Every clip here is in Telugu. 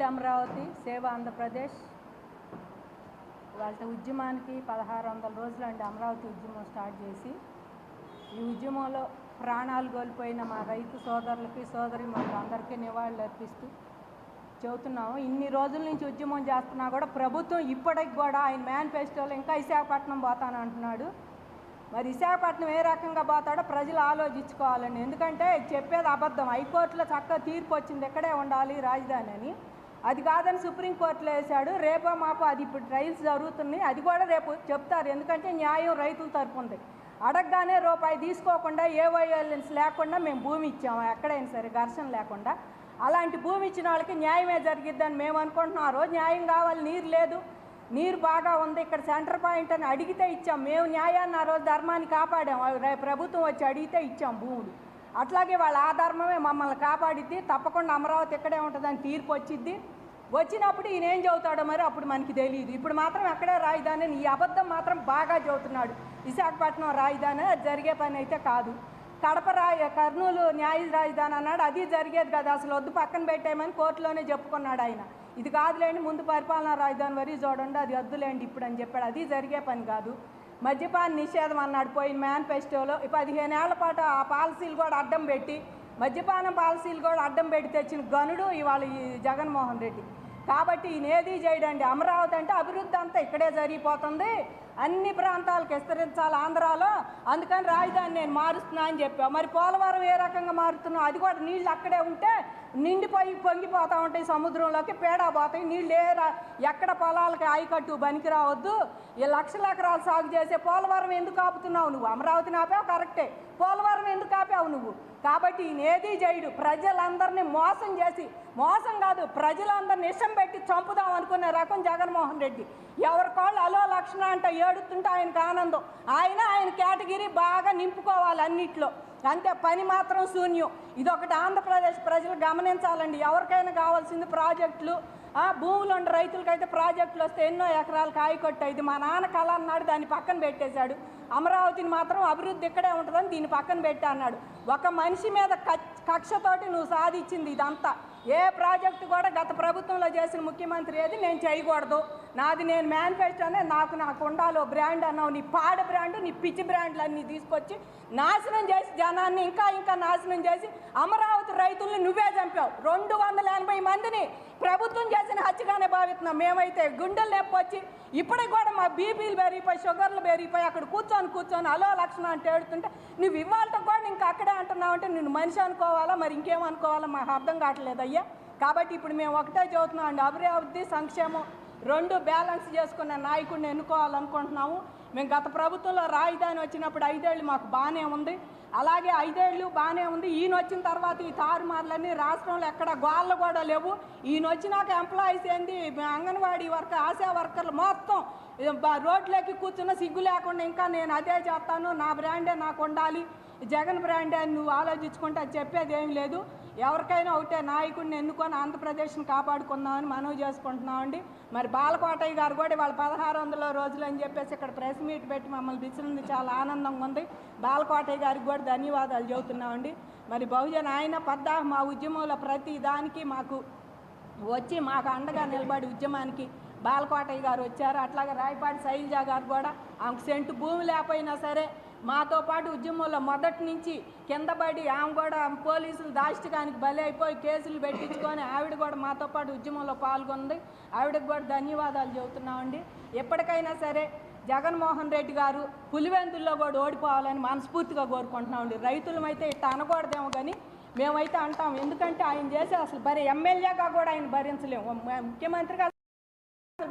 బిల్డ్ అమరావతి సేవ ఆంధ్రప్రదేశ్. వాళ్ళ ఉద్యమానికి పదహారు వందల రోజులు అండి అమరావతి ఉద్యమం స్టార్ట్ చేసి. ఈ ఉద్యమంలో ప్రాణాలు కోల్పోయిన మా రైతు సోదరులకి సోదరి అందరికీ నివాళులు అర్పిస్తూ చెబుతున్నాము. ఇన్ని రోజుల నుంచి ఉద్యమం చేస్తున్నా కూడా ప్రభుత్వం ఇప్పటికి కూడా ఆయన మేనిఫెస్టోలో ఇంకా విశాఖపట్నం పోతాను అంటున్నాడు. మరి విశాఖపట్నం ఏ రకంగా పోతాడో ప్రజలు ఆలోచించుకోవాలండి. ఎందుకంటే చెప్పేది అబద్ధం. హైకోర్టులో చక్కగా తీర్పు వచ్చింది. ఎక్కడే ఉండాలి రాజధాని అని. అది కాదని సుప్రీంకోర్టులో వేశాడు. రేపో మాపో అది ఇప్పుడు ట్రయల్స్ జరుగుతున్నాయి. అది కూడా రేపు చెప్తారు. ఎందుకంటే న్యాయం రైతుల తరపు ఉంది. అడగగానే రూపాయి తీసుకోకుండా ఏ వైలెన్స్ లేకుండా మేము భూమి ఇచ్చాము. ఎక్కడైనా సరే ఘర్షణ లేకుండా. అలాంటి భూమి ఇచ్చిన వాళ్ళకి న్యాయమే జరిగిద్దని మేము అనుకుంటున్నాం. ఆ రోజు న్యాయం కావాలి. నీరు లేదు. నీరు బాగా ఉంది. ఇక్కడ సెంటర్ పాయింట్ అని అడిగితే ఇచ్చాం. మేము న్యాయాన్ని ఆ రోజు ధర్మాన్ని కాపాడాం. ప్రభుత్వం వచ్చి అడిగితే ఇచ్చాం భూములు. అట్లాగే వాళ్ళ ఆధర్మమే మమ్మల్ని కాపాడిద్ది. తప్పకుండా అమరావతి ఇక్కడే ఉంటుందని తీర్పు వచ్చిద్ది. వచ్చినప్పుడు ఈయన ఏం చదువుతాడో మరి అప్పుడు మనకి తెలియదు. ఇప్పుడు మాత్రం ఎక్కడే రాజధాని అని ఈ అబద్ధం మాత్రం బాగా చదువుతున్నాడు. విశాఖపట్నం రాజధాని అది జరిగే పని అయితే కాదు. కడప రాయ కర్నూలు న్యాయ రాజధాని అన్నాడు. అది జరిగేది కదా. అసలు వద్దు పక్కన పెట్టేయమని కోర్టులోనే చెప్పుకున్నాడు ఆయన. ఇది కాదులేండి ముందు పరిపాలనా రాజధాని వరి చూడండి అది వద్దులేండి ఇప్పుడు అని చెప్పాడు. అది జరిగే పని కాదు. మద్యపాన నిషేధం అన్నాడు పోయిన మేనిఫెస్టోలో. ఈ పదిహేను ఏళ్ళ పాటు ఆ పాలసీలు కూడా అడ్డం పెట్టి మద్యపానం పాలసీలు కూడా అడ్డం పెట్టి తెచ్చిన గనుడు ఇవాళ ఈ జగన్మోహన్ రెడ్డి. కాబట్టి ఈయన ఏది చేయడండి. అమరావతి అంటే అభివృద్ధి అంతా ఇక్కడే జరిగిపోతుంది. అన్ని ప్రాంతాలకు విస్తరించాలి ఆంధ్రాలో. అందుకని రాజధాని నేను మారుస్తున్నా అని చెప్పావు. మరి పోలవరం ఏ రకంగా మారుతున్నావు? అది కూడా నీళ్ళు అక్కడే ఉంటే నిండిపోయి పొంగిపోతూ ఉంటాయి సముద్రంలోకి పేడా పోతాయి నీళ్ళు ఏ ఎక్కడ పొలాలకి ఆయకట్టు బనికి రావద్దు. ఈ లక్షల ఎకరాలు సాగు చేసే పోలవరం ఎందుకు ఆపుతున్నావు నువ్వు? అమరావతిని ఆపావు కరెక్టే. పోలవరం ఎందుకు ఆపావు నువ్వు? కాబట్టి ఈయన ఏదీ చేయడు ప్రజలందరినీ మోసం చేసి మోసం కాదు ప్రజలందరినీ ఇష్టం పెట్టి చంపుదాం అనుకునే రకం జగన్మోహన్ రెడ్డి. ఎవరి కాళ్ళు అలో లక్షణ అంటే ఏడుతుంటే ఆయనకు ఆనందం. ఆయన ఆయన కేటగిరీ బాగా నింపుకోవాలి అన్నిట్లో. అంతే పని మాత్రం శూన్యం. ఇదొకటి ఆంధ్రప్రదేశ్ ప్రజలు గమనించాలండి. ఎవరికైనా కావాల్సింది ప్రాజెక్టులు. భూములు ఉండే రైతులకైతే ప్రాజెక్టులు వస్తే ఎన్నో ఎకరాలు కాయకొట్ట ఇది మా నాన్న కళ అన్నాడు దాన్ని పక్కన పెట్టేశాడు. అమరావతిని మాత్రం అభివృద్ధి ఇక్కడే ఉంటుందని దీన్ని పక్కన పెట్టా అన్నాడు. ఒక మనిషి మీద కచ్- కక్షతోటి నువ్వు సాధించింది ఇదంతా. ఏ ప్రాజెక్టు కూడా గత ప్రభుత్వంలో చేసిన ముఖ్యమంత్రి ఏది నేను చేయకూడదు. నాది నేను మేనిఫెస్టోనే నాకు నాకు ఉండాలో బ్రాండ్ అన్నావు. నీ పాడ బ్రాండ్ నీ పిచ్చి బ్రాండ్లు అన్నీ తీసుకొచ్చి నాశనం చేసి జనాన్ని ఇంకా ఇంకా నాశనం చేసి అమరావతి రైతుల్ని నువ్వే చంపావు. రెండు వందల ఎనభై మందిని ప్రభుత్వం చేసిన హత్యగానే భావిస్తున్నాం. మేమైతే గుండెలు నొప్పి వచ్చి ఇప్పటికి కూడా మా బీపీలు పెరిగిపోయి షుగర్లు పెరిగిపోయి అక్కడ కూర్చొని కూర్చొని అలో లక్షణం అంటే ఏడుతుంటే నువ్వు ఇవ్వాలతో కూడా ఇంకా అక్కడే అంటున్నావు అంటే నేను మనిషి అనుకోవాలా? మరి ఇంకేమనుకోవాలా? మాకు అర్థం కావట్లేదు? అయ్యా. కాబట్టి ఇప్పుడు మేము ఒకటే చదువుతున్నాం అండి. అభివృద్ధి సంక్షేమం రెండు బ్యాలెన్స్ చేసుకున్న నాయకుడిని ఎన్నుకోవాలనుకుంటున్నాము. మేము గత ప్రభుత్వంలో రాజధాని వచ్చినప్పుడు ఐదేళ్ళు మాకు బాగానే ఉంది. అలాగే ఐదేళ్ళు బాగానే ఉంది. ఈయన వచ్చిన తర్వాత ఈ తారుమార్లన్నీ రాష్ట్రంలో ఎక్కడ గోళ్ళు కూడా లేవు. ఈయన వచ్చినాక ఎంప్లాయీస్ ఏంది? అంగన్వాడీ వర్కర్ ఆశా వర్కర్లు మొత్తం రోడ్లోకి కూర్చున్న సిగ్గు లేకుండా ఇంకా నేను అదే చేస్తాను. నా బ్రాండే నాకు ఉండాలి. జగన్ బ్రాండే అని నువ్వు ఆలోచించుకుంటే అది చెప్పేది ఏం లేదు. ఎవరికైనా ఒకటే నాయకుడిని ఎన్నుకొని ఆంధ్రప్రదేశ్ని కాపాడుకుందామని మనవి చేసుకుంటున్నామండి. మరి బాలకోటయ్య గారు కూడా వాళ్ళ పదహారు వందల రోజులు అని చెప్పేసి ఇక్కడ ప్రెస్ మీట్ పెట్టి మమ్మల్ని పిలిచినందుకు చాలా ఆనందంగా ఉంది. బాలకోటయ్య గారికి కూడా ధన్యవాదాలు చెబుతున్నామండి. మరి బహుజన ఆయన పద్దా మా ఉద్యమంలో ప్రతి దానికి మాకు వచ్చి మాకు అండగా నిలబడి ఉద్యమానికి బాలకోటయ్య గారు వచ్చారు. అట్లాగే రాయపాటి శైలజ గారు కూడా ఆమెకు సెంటు భూమి లేకపోయినా సరే మాతో పాటు ఉద్యమంలో మొదటి నుంచి కింద పడి ఆమె కూడా పోలీసులు దాష్టికానికి బలి అయిపోయి కేసులు పెట్టించుకొని ఆవిడ కూడా మాతో పాటు ఉద్యమంలో పాల్గొంది. ఆవిడకి కూడా ధన్యవాదాలు చెబుతున్నామండి. ఎప్పటికైనా సరే జగన్మోహన్ రెడ్డి గారు పులివెందుల్లో కూడా ఓడిపోవాలని మనస్ఫూర్తిగా కోరుకుంటున్నామండి. రైతులమైతే ఇట్లా అనకూడదేమో కానీ మేమైతే అంటాం. ఎందుకంటే ఆయన చేసే అసలు భరి ఎమ్మెల్యేగా కూడా ఆయన భరించలేము. ముఖ్యమంత్రిగా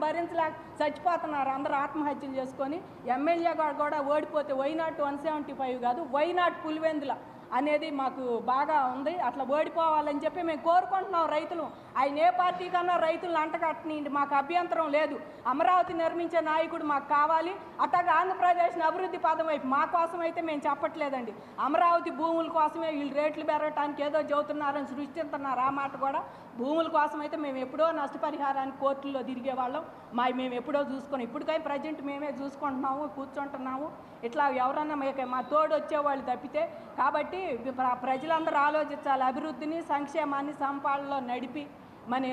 భరించలేక చచ్చిపోతున్నారు. అందరూ ఆత్మహత్యలు చేసుకొని ఎమ్మెల్యే కూడా ఓడిపోతే why not one seventy five కాదు వైనాట్ పులివెందుల అనేది మాకు బాగా ఉంది. అట్లా ఓడిపోవాలని చెప్పి మేము కోరుకుంటున్నాం రైతులు. ఆయన ఏ పార్టీ కన్నా రైతులను అంటగట్టనియండి. మాకు అభ్యంతరం లేదు. అమరావతి నిర్మించే నాయకుడు మాకు కావాలి. అట్లాగే ఆంధ్రప్రదేశ్ని అభివృద్ధి పదం వైపు మా కోసం అయితే మేము చెప్పట్లేదండి. అమరావతి భూముల కోసమే వీళ్ళు రేట్లు పెరగటానికి ఏదో చెబుతున్నారని సృష్టిస్తున్నారు ఆ మాట కూడా భూముల కోసం అయితే మేము ఎప్పుడో నష్టపరిహారాన్ని కోర్టుల్లో తిరిగే వాళ్ళం మా మేము ఎప్పుడో చూసుకున్నాం ఇప్పటికై ప్రజెంట్ మేమే చూసుకుంటున్నాము కూర్చుంటున్నాము. ఇట్లా ఎవరన్నా మా తోడు వచ్చేవాళ్ళు తప్పితే కాబట్టి కాబట్టి ప్రజలందరూ ఆలోచించాలి. అభివృద్ధిని సంక్షేమాన్ని సంపాదనలో నడిపి మన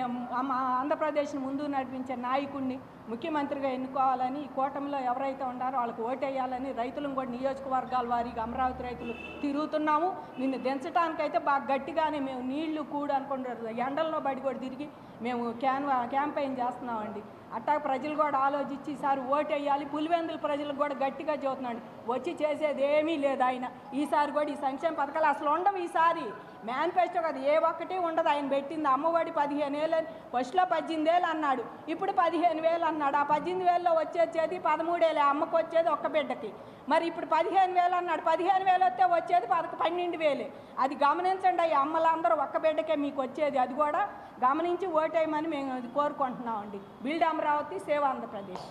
ఆంధ్రప్రదేశ్ ఆంధ్రప్రదేశ్ని ముందు నడిపించే నాయకుడిని ముఖ్యమంత్రిగా ఎన్నుకోవాలని ఈ కూటమిలో ఎవరైతే ఉన్నారో వాళ్ళకి ఓటేయాలని రైతులను కూడా నియోజకవర్గాల వారికి అమరావతి రైతులు తిరుగుతున్నాము. నిన్ను దించడానికైతే బాగా గట్టిగానే మేము నీళ్ళు కూడు అనుకుంటారు. ఎండల్లో బడి కూడా తిరిగి మేము క్యాన్ క్యాంపెయిన్ చేస్తున్నామండి. అట్టా ప్రజలు కూడా ఆలోచించి ఈసారి ఓటేయాలి పులివెందుల ప్రజలకు కూడా గట్టిగా చూస్తున్నాడు వచ్చి చేసేది ఏమీ లేదు ఆయన. ఈసారి కూడా ఈ సంక్షేమ పథకాలు అసలు ఉండవు ఈసారి. మేనిఫెస్టో కదా ఏ ఒక్కటి ఉండదు. ఆయన పెట్టింది అమ్మఒడి పదిహేను వేలు అని ఫస్ట్లో పద్దెనిమిది వేలు అన్నాడు. ఇప్పుడు పదిహేను వేలు అన్నాడు. ఆ పద్దెనిమిది వేలలో వచ్చేది పదమూడేలే అమ్మకు వచ్చేది ఒక్క బిడ్డకి. మరి ఇప్పుడు పదిహేను వేలు అన్నాడు. పదిహేను వేలు వస్తే వచ్చేది పదక పన్నెండు వేలే. అది గమనించండి ఈ అమ్మలందరూ ఒక్క బిడ్డకే మీకు వచ్చేది. అది కూడా గమనించి ఓటేయమని మేము అది కోరుకుంటున్నామండి. బిల్డ్ అమరావతి సేవ ఆంధ్రప్రదేశ్.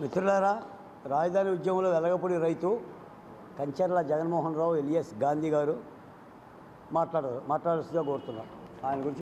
మిత్రులారా రాజధాని ఉద్యమంలో వెలగపూడి రైతు కంచర్ల జగన్మోహన్ రావు ఎలియస్ గాంధీ గారు మాట్లాడారు మాట్లాడాల్సిందిగా కోరుతున్నారు ఆయన గురించి